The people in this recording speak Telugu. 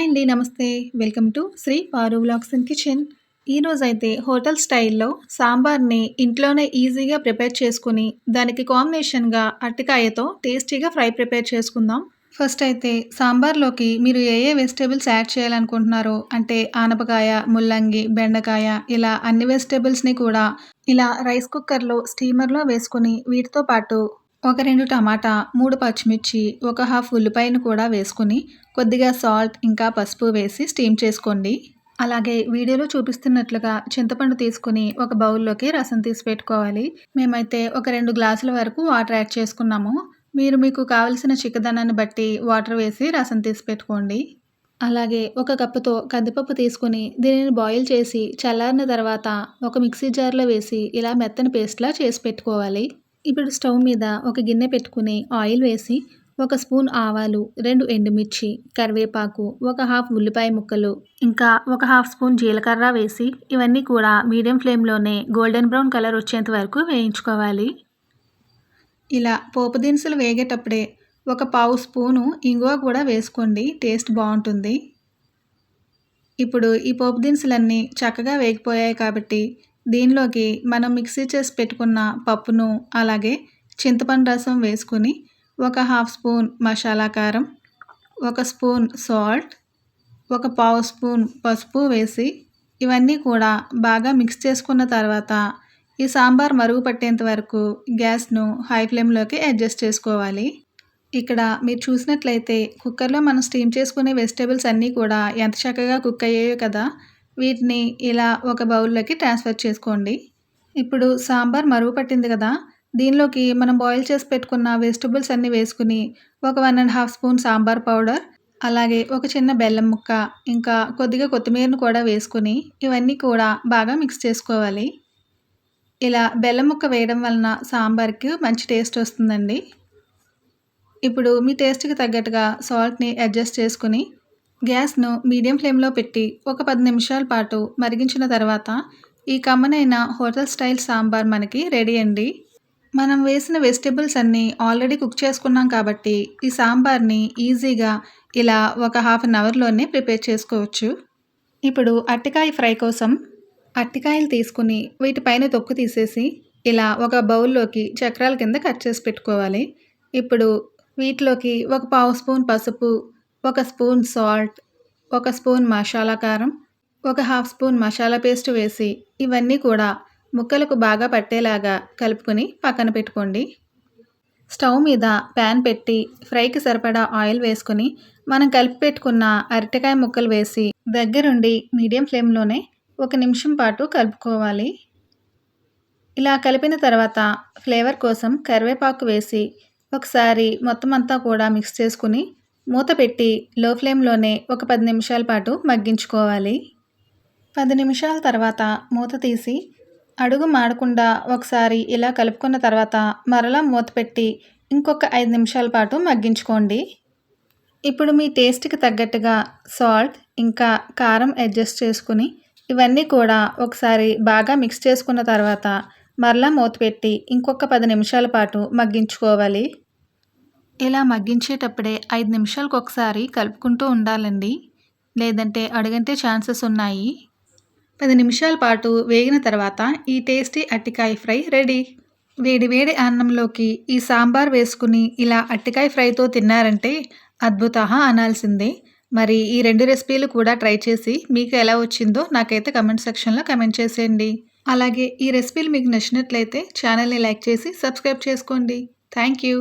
హాయ్ అండి నమస్తే. Welcome to Sri Paru blogs and kitchen. ఈరోజైతే హోటల్ స్టైల్లో సాంబార్ని ఇంట్లోనే ఈజీగా ప్రిపేర్ చేసుకుని దానికి కాంబినేషన్గా అరటికాయతో టేస్టీగా ఫ్రై ప్రిపేర్ చేసుకుందాం. ఫస్ట్ అయితే సాంబార్లోకి మీరు ఏ ఏ వెజిటేబుల్స్ యాడ్ చేయాలనుకుంటున్నారో అంటే ఆనపకాయ ముల్లంగి బెండకాయ ఇలా అన్ని వెజిటేబుల్స్ని కూడా ఇలా రైస్ కుక్కర్లో స్టీమర్లో వేసుకుని వీటితో పాటు ఒక రెండు టమాటా మూడు పచ్చిమిర్చి ఒక హాఫ్ ఉల్లిపాయను కూడా వేసుకుని కొద్దిగా సాల్ట్ ఇంకా పసుపు వేసి స్టీమ్ చేసుకోండి. అలాగే వీడియోలో చూపిస్తున్నట్లుగా చింతపండు తీసుకుని ఒక బౌల్లోకి రసం తీసి పెట్టుకోవాలి. మేమైతే ఒక రెండు గ్లాసుల వరకు వాటర్ యాడ్ చేసుకున్నాము. మీరు మీకు కావలసిన చిక్కదనాన్ని బట్టి వాటర్ వేసి రసం తీసి పెట్టుకోండి. అలాగే ఒక కప్పుతో కందిపప్పు తీసుకుని దీనిని బాయిల్ చేసి చల్లారిన తర్వాత ఒక మిక్సీ జార్లో వేసి ఇలా మెత్తని పేస్ట్లా చేసి పెట్టుకోవాలి. ఇప్పుడు స్టవ్ మీద ఒక గిన్నె పెట్టుకుని ఆయిల్ వేసి ఒక స్పూన్ ఆవాలు రెండు ఎండుమిర్చి కరివేపాకు ఒక హాఫ్ ఉల్లిపాయ ముక్కలు ఇంకా ఒక హాఫ్ స్పూన్ జీలకర్ర వేసి ఇవన్నీ కూడా మీడియం ఫ్లేమ్లోనే గోల్డెన్ బ్రౌన్ కలర్ వచ్చేంత వరకు వేయించుకోవాలి. ఇలా పోపు దినుసులు వేగేటప్పుడే ఒక పావు స్పూను ఇంగువ కూడా వేసుకోండి టేస్ట్ బాగుంటుంది. ఇప్పుడు ఈ పోపు దినుసులన్నీ చక్కగా వేగిపోయాయి కాబట్టి దీనిలోకి మనం మిక్సీ చేసి పెట్టుకున్న పప్పును అలాగే చింతపండు రసం వేసుకుని ఒక హాఫ్ స్పూన్ మసాలా కారం ఒక స్పూన్ సాల్ట్ ఒక పావు స్పూన్ పసుపు వేసి ఇవన్నీ కూడా బాగా మిక్స్ చేసుకున్న తర్వాత ఈ సాంబార్ మరుగు పట్టేంత వరకు గ్యాస్ను హై ఫ్లేమ్లోకి అడ్జస్ట్ చేసుకోవాలి. ఇక్కడ మీరు చూసినట్లయితే కుక్కర్లో మనం స్టీమ్ చేసుకునే వెజిటేబుల్స్ అన్నీ కూడా ఎంత చక్కగా కుక్ అయ్యాయో కదా వీటిని ఇలా ఒక బౌల్లోకి ట్రాన్స్ఫర్ చేసుకోండి. ఇప్పుడు సాంబార్ మరుగు పట్టింది కదా దీనిలోకి మనం బాయిల్ చేసి పెట్టుకున్న వెజిటబుల్స్ అన్నీ వేసుకుని ఒక one and half spoon sambar powder అలాగే ఒక చిన్న బెల్లం ముక్క ఇంకా కొద్దిగా కొత్తిమీరను కూడా వేసుకుని ఇవన్నీ కూడా బాగా మిక్స్ చేసుకోవాలి. ఇలా బెల్లం ముక్క వేయడం వలన సాంబార్కి మంచి టేస్ట్ వస్తుందండి. ఇప్పుడు మీ టేస్ట్కి తగ్గట్టుగా సాల్ట్ని అడ్జస్ట్ చేసుకుని గ్యాస్ను మీడియం ఫ్లేమ్లో పెట్టి ఒక పది నిమిషాల పాటు మరిగించిన తర్వాత ఈ కమ్మనైన హోటల్ స్టైల్ సాంబార్ మనకి రెడీ అండి. మనం వేసిన వెజిటేబుల్స్ అన్నీ ఆల్రెడీ కుక్ చేసుకున్నాం కాబట్టి ఈ సాంబార్ని ఈజీగా ఇలా ఒక హాఫ్ అన్ అవర్లోనే ప్రిపేర్ చేసుకోవచ్చు. ఇప్పుడు అట్టికాయ ఫ్రై కోసం అట్టికాయలు తీసుకుని వీటిపైన తొక్కు తీసేసి ఇలా ఒక బౌల్లోకి చక్రాల కింద కట్ చేసి పెట్టుకోవాలి. ఇప్పుడు వీటిలోకి ఒక పావు స్పూన్ పసుపు ఒక స్పూన్ సాల్ట్ ఒక స్పూన్ మసాలా కారం ఒక హాఫ్ స్పూన్ మసాలా పేస్ట్ వేసి ఇవన్నీ కూడా ముక్కలకు బాగా పట్టేలాగా కలుపుకొని పక్కన పెట్టుకోండి. స్టవ్ మీద ప్యాన్ పెట్టి ఫ్రైకి సరిపడా ఆయిల్ వేసుకొని మనం కలిపి పెట్టుకున్న అరటికాయ ముక్కలు వేసి దగ్గరుండి మీడియం ఫ్లేమ్లోనే ఒక నిమిషం పాటు కలుపుకోవాలి. ఇలా కలిపిన తర్వాత ఫ్లేవర్ కోసం కరివేపాకు వేసి ఒకసారి మొత్తం అంతా కూడా మిక్స్ చేసుకుని మూత పెట్టి లో ఫ్లేమ్లోనే ఒక పది నిమిషాల పాటు మగ్గించుకోవాలి. పది నిమిషాల తర్వాత మూత తీసి అడుగు మాడకుండా ఒకసారి ఇలా కలుపుకున్న తర్వాత మరలా మూత పెట్టి ఇంకొక ఐదు నిమిషాల పాటు మగ్గించుకోండి. ఇప్పుడు మీ టేస్ట్కి తగ్గట్టుగా సాల్ట్ ఇంకా కారం అడ్జస్ట్ చేసుకుని ఇవన్నీ కూడా ఒకసారి బాగా మిక్స్ చేసుకున్న తర్వాత మరలా మూత పెట్టి ఇంకొక పది నిమిషాల పాటు మగ్గించుకోవాలి. ఇలా మగ్గించేటప్పుడే ఐదు నిమిషాలకు ఒకసారి కలుపుకుంటూ ఉండాలండి. లేదంటే అడుగంటే ఛాన్సెస్ ఉన్నాయి. పది నిమిషాల పాటు వేగిన తర్వాత ఈ టేస్టీ అట్టికాయ ఫ్రై రెడీ. వేడి వేడి అన్నంలోకి ఈ సాంబార్ వేసుకుని ఇలా అట్టికాయ ఫ్రైతో తిన్నారంటే అద్భుత అనాల్సిందే. మరి ఈ రెండు రెసిపీలు కూడా ట్రై చేసి మీకు ఎలా వచ్చిందో నాకైతే కమెంట్ సెక్షన్లో కమెంట్ చేసేయండి. అలాగే ఈ రెసిపీలు మీకు నచ్చినట్లయితే ఛానల్ని లైక్ చేసి సబ్స్క్రైబ్ చేసుకోండి. Thank you.